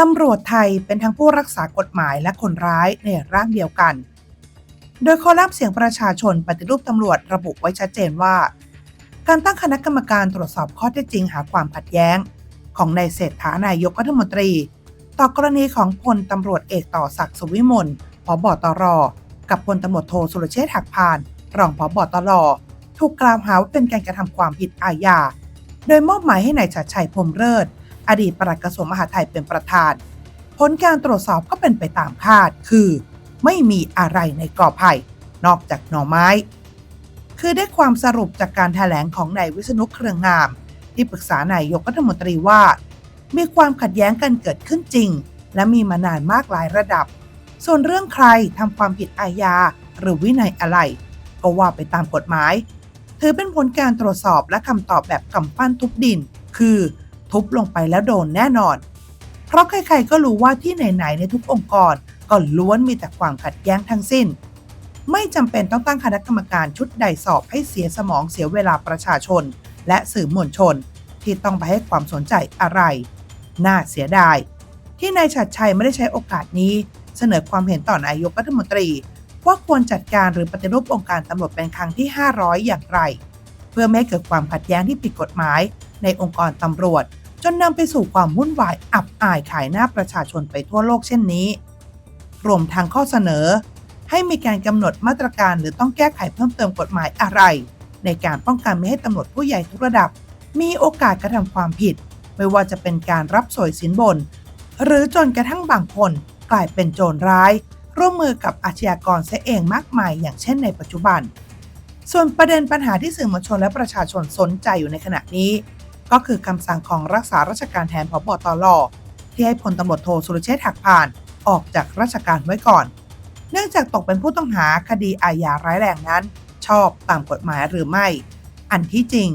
ตำรวจไทยเป็นทั้งผู้รักษากฎหมายและคนร้ายในร่างเดียวกัน โดยคอลัมน์เสียงประชาชนปฏิรูปตำรวจระบุไว้ชัดเจนว่า การตั้งคณะกรรมการตรวจสอบข้อเท็จจริงหาความขัดแย้ง ของนายเศรษฐานายกรัฐมนตรี ต่อกรณีของพลตำรวจเอกต่อศักดิ์สุวิมลผบตร กับพลตำรวจโทสุรเชษฐ์หักพาน รองผบตรถูกกล่าวหาว่าเป็นการกระทำความผิดอาญา โดยมอบหมายให้นายชัดชัยพรมเลิศ อดีตปลัดกระทรวงมหาดไทยเป็นประธาน ผลการตรวจสอบก็เป็นไปตามคาดคือ ไม่มีอะไรในกอไผ่นอกจากหน่อไม้ คือได้ความสรุปจากการแถลงของนายวิษณุเครืองาม ที่ปรึกษานายกรัฐมนตรีว่า มีความขัดแย้งกันเกิดขึ้นจริง และมีมานานมากหลายระดับ ส่วนเรื่องใครทำความผิดอาญาหรือวินัยอะไร ก็ว่าไปตามกฎหมาย ถือเป็นผลการตรวจสอบและคำตอบแบบกำปั้นทุบดิน คือ ทุบลงไปแล้วโดนแน่นอน เพราะใครๆก็รู้ว่าที่ไหนๆในทุกองค์กรก็ล้วนมีแต่ความขัดแย้งทั้งสิ้น ไม่จำเป็นต้องตั้งคณะกรรมการชุดใดสอบให้เสียสมองเสียเวลาประชาชน และสื่อมวลชน ที่ต้องไปให้ความสนใจอะไร น่าเสียดาย ที่นายชัดชัยไม่ได้ใช้โอกาสนี้ เสนอความเห็นต่อนายกรัฐมนตรี ว่าควรจัดการหรือปฏิรูปองค์การตำรวจเป็นครั้งที่ 500 อย่างไร เพื่อไม่ให้เกิดความขัดแย้งที่ผิดกฎหมาย ในองค์กรตำรวจ จนนำไปสู่ความวุ่นวายอับอายขายหน้าประชาชนไปทั่วโลกเช่นนี้ รวมทางข้อเสนอ ให้มีการกำหนดมาตรการหรือต้องแก้ไขเพิ่มเติมกฎหมายอะไร ในการป้องกันไม่ให้ตำรวจผู้ใหญ่ทุกระดับ มีโอกาสกระทำความผิด ไม่ว่าจะเป็นการรับสวยสินบน หรือจนกระทั่งบางคนกลายเป็นโจรร้าย ร่วมมือกับอาชญากรเสียเองมากมาย อย่างเช่นในปัจจุบัน ส่วนประเด็นปัญหาที่สื่อมวลชนและประชาชนสนใจอยู่ในขณะนี้ ก็คือคำสั่งของรักษาราชการแทนพบตรที่ให้พลตำรวจโทสุรเชษฐ์หักพานออกจากราชการไว้ก่อน เนื่องจากตกเป็นผู้ต้องหาคดีอาญาร้ายแรงนั้น ชอบตามกฎหมายหรือไม่ อันที่จริง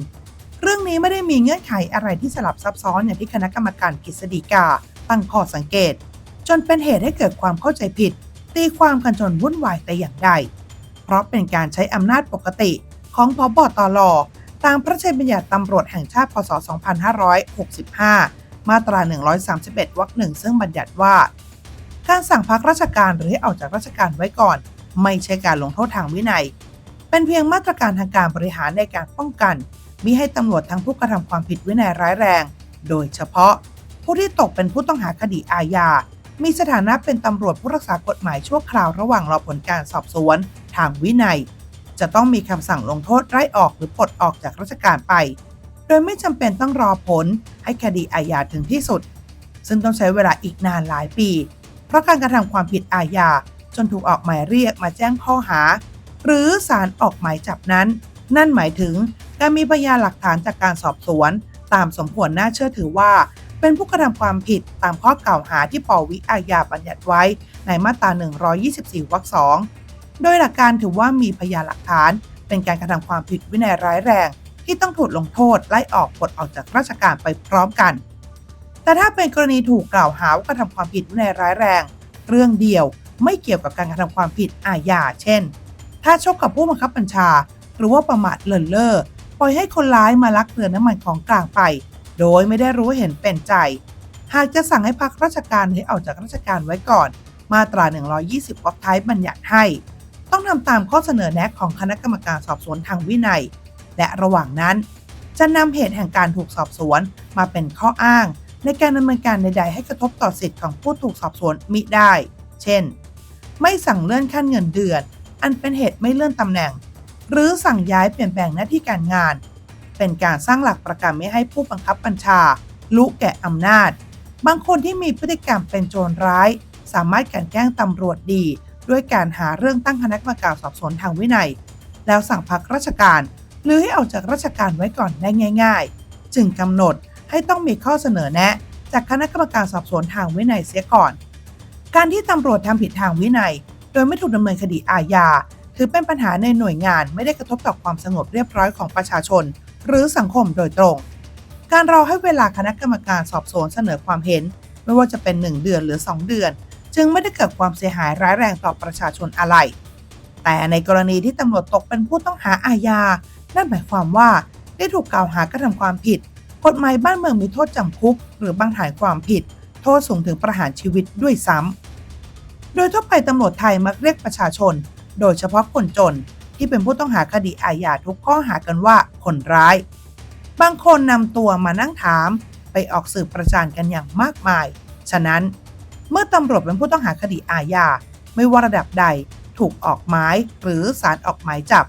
เรื่องนี้ไม่ได้มีเงื่อนไขอะไรที่สลับซับซ้อนอย่างที่คณะกรรมการกฤษฎีกาตั้งข้อสังเกต จนเป็นเหตุให้เกิดความเข้าใจผิด ตีความกันจนวุ่นวายแต่อย่างใด เพราะเป็นการใช้อำนาจปกติของพบตร ตามพระราชบัญญัติตำรวจแห่งชาติพศ 2565 มาตรา 131 วรรคหนึ่งซึ่งบัญญัติว่า การสั่งพักราชการหรือให้ออกจากราชการไว้ก่อน ไม่ใช่การลงโทษทางวินัย เป็นเพียงมาตรการทางการบริหารในการป้องกันมิให้ตำรวจทั้งผู้กระทำความผิดวินัยร้ายแรง โดยเฉพาะ ผู้ที่ตกเป็นผู้ต้องหาคดีอาญา มีสถานะเป็นตำรวจผู้รักษากฎหมายชั่วคราวระหว่างรอผลการสอบสวน ทางวินัย จะต้องมีคำสั่งลงโทษไล่ออกหรือปลดออกจากราชการไป โดยไม่จำเป็นต้องรอผลให้คดีอาญาถึงที่สุด ซึ่งต้องใช้เวลาอีกนานหลายปี เพราะการกระทำความผิดอาญาจนถูกออกหมายเรียกมาแจ้งข้อหา หรือศาลออกหมายจับนั้น นั่นหมายถึงการมีพยานหลักฐานจากการสอบสวน ตามสมควรน่าเชื่อถือว่า เป็นผู้กระทำความผิดตามข้อกล่าวหาที่ปวิอาญาบัญญัติไว้ในมาตรา 124 วรรคสอง โดยหลักการถือว่ามีพยานหลักฐาน เป็นการกระทำความผิดวินัยร้ายแรง ที่ต้องถูกลงโทษไล่ออกปลดออกจากราชการไปพร้อมกัน แต่ถ้าเป็นกรณีถูกกล่าวหาว่ากระทำความผิดวินัยร้ายแรง เรื่องเดียวไม่เกี่ยวกับการกระทำความผิดอาญาเช่น ถ้าชกกับผู้บังคับบัญชา หรือว่าประมาทเลินเล่อปล่อยให้คนร้ายมาลักเรือน้ำมันของกลางไป โดยไม่ได้รู้เห็นเป็นใจ หากจะสั่งให้พักราชการให้ออกจากราชการไว้ก่อน มาตรา 120วรรคท้ายบัญญัติให้ ต้องทำตามข้อเสนอแนะของคณะกรรมการสอบสวนทางวินัย และระหว่างนั้น จะนำเหตุแห่งการถูกสอบสวนมาเป็นข้ออ้าง ในการดำเนินการใด ๆ ให้กระทบต่อสิทธิของผู้ถูกสอบสวนมิได้ เช่น ไม่สั่งเลื่อนขั้นเงินเดือน อันเป็นเหตุไม่เลื่อนตำแหน่ง หรือสั่งย้ายเปลี่ยนแปลงหน้าที่การงาน เป็นการสร้างหลักประกันไม่ให้ผู้บังคับบัญชาลุแก่อำนาจ บางคนที่มีพฤติกรรมเป็นโจรร้าย สามารถกันแกล้งตำรวจดี ด้วยการหาเรื่องตั้งคณะกรรมการสอบสวนทางวินัย แล้วสั่งพักราชการ หรือให้ออกจากราชการไว้ก่อนได้ง่าย ๆ จึงกำหนดให้ต้องมีข้อเสนอแนะ จากคณะกรรมการสอบสวนทางวินัยเสียก่อน การที่ตำรวจทำผิดทางวินัย โดยไม่ถูกดำเนินคดีอาญาถือเป็นปัญหาในหน่วยงานไม่ได้กระทบต่อความสงบเรียบร้อยของประชาชน หรือสังคมโดยตรง การรอให้เวลาคณะกรรมการสอบสวนเสนอความเห็น ไม่ว่าจะเป็น 1 เดือนหรือ 2 เดือน จึงไม่ได้เกิดความเสียหายร้ายแรงต่อประชาชนอะไร แต่ในกรณีที่ตำรวจตกเป็นผู้ต้องหาอาญา นั่นหมายความว่าได้ถูกกล่าวหากระทำความผิด กฎหมายบ้านเมืองมีโทษจำคุก หรือบางฐานความผิด โทษสูงถึงประหารชีวิตด้วยซ้ำ โดยทั่วไปตำรวจไทยมักเรียกประชาชน โดยเฉพาะคนจน ที่เป็นผู้ต้องหาคดีอาญาทุกข้อหากันว่าคนร้าย บางคนนำตัวมานั่งถาม ไปออกสื่อประจานกันอย่างมากมาย ฉะนั้น เมื่อตำรวจเป็นผู้ต้องหาคดีอาญาไม่ว่าระดับใดถูกออกหมายหรือสารออกหมายจับ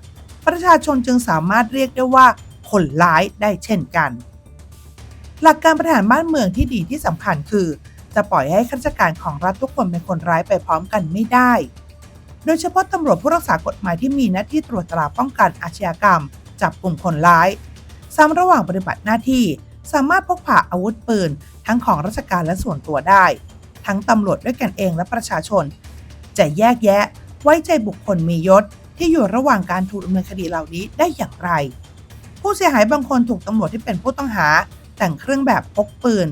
ประชาชนจึงสามารถเรียกได้ว่าคนร้ายได้เช่นกัน หลักการบริหารบ้านเมืองที่ดีที่สำคัญคือ จะปล่อยให้ข้าราชการของรัฐทุกคนเป็นคนร้ายไปพร้อมกันไม่ได้ โดยเฉพาะตำรวจผู้รักษากฎหมายที่มีหน้าที่ตรวจตราป้องกันอาชญากรรม จับกลุ่มคนร้ายซ้ำระหว่างปฏิบัติหน้าที่ สามารถพกพาอาวุธปืน ทั้งของราชการและส่วนตัวได้ ทั้งตำรวจด้วยกันเองและประชาชน จะแยกแยะไว้ใจบุคคลมียศ ที่อยู่ระหว่างการถูกดำเนินคดีเหล่านี้ได้อย่างไร ผู้เสียหายบางคนถูกตำรวจที่เป็นผู้ต้องหา แต่งเครื่องแบบพกปืน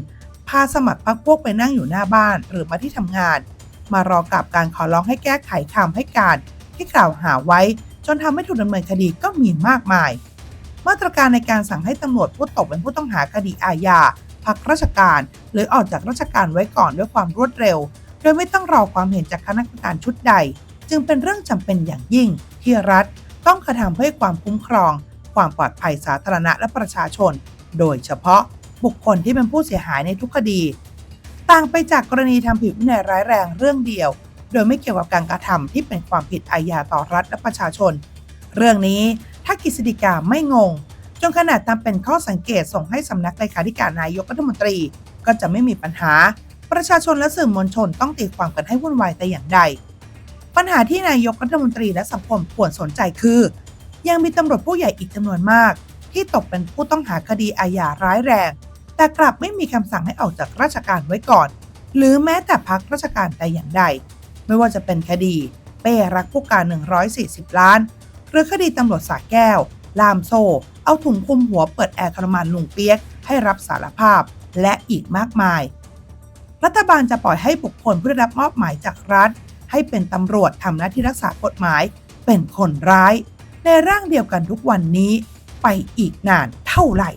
พาสมัครพรรคพวกไปนั่งอยู่หน้าบ้านหรือมาที่ทำงาน มารอกับการขอร้องให้แก้ไขคำให้การที่กล่าวหาไว้ จนทำให้ถูกดำเนินคดีก็มีมากมาย มาตรการในการสั่งให้ตำรวจผู้ตกเป็นผู้ต้องหาคดีอาญา พักราชการ หรือออกจากราชการไว้ก่อนด้วยความรวดเร็ว โดยไม่ต้องรอความเห็นจากคณะกรรมการชุดใด จึงเป็นเรื่องจำเป็นอย่างยิ่ง ที่รัฐต้องกระทำเพื่อความคุ้มครอง ความปลอดภัยสาธารณะและประชาชน โดยเฉพาะบุคคลที่เป็นผู้เสียหายในทุกคดี ต่างไปจากกรณีทำผิดวินัยร้ายแรงเรื่องเดียว โดยไม่เกี่ยวกับการกระทำที่เป็นความผิดอาญาต่อรัฐและประชาชน เรื่องนี้ถ้ากฤษฎีกาไม่งง จนขนาดทำเป็นข้อสังเกตส่งให้สำนักเลขาธิการนายกรัฐมนตรี ก็จะไม่มีปัญหา ประชาชนและสื่อมวลชนต้องตีความกันให้วุ่นวายแต่อย่างใด ปัญหาที่นายกรัฐมนตรีและสังคมควรสนใจคือ ยังมีตำรวจผู้ใหญ่อีกจำนวนมาก ที่ตกเป็นผู้ต้องหาคดีอาญาร้ายแรง แต่กลับไม่มีคำสั่งให้ออกจากราชการไว้ก่อน หรือแม้แต่พักราชการแต่อย่างใด ไม่ว่าจะเป็นคดี เป้รักผู้การ 140 ล้าน หรือคดีตำรวจสาแก้ว ล่ามโซ่ เอาถุงคลุมหัวเปิดแอร์ทรมานลุงเปียกให้รับสารภาพ และอีกมากมาย รัฐบาลจะปล่อยให้บุคคลผู้ได้รับมอบหมายจากรัฐ ให้เป็นตำรวจทำหน้าที่รักษากฎหมาย เป็นคนร้าย ในร่างเดียวกันทุกวันนี้ ไปอีกนานเท่าไหร่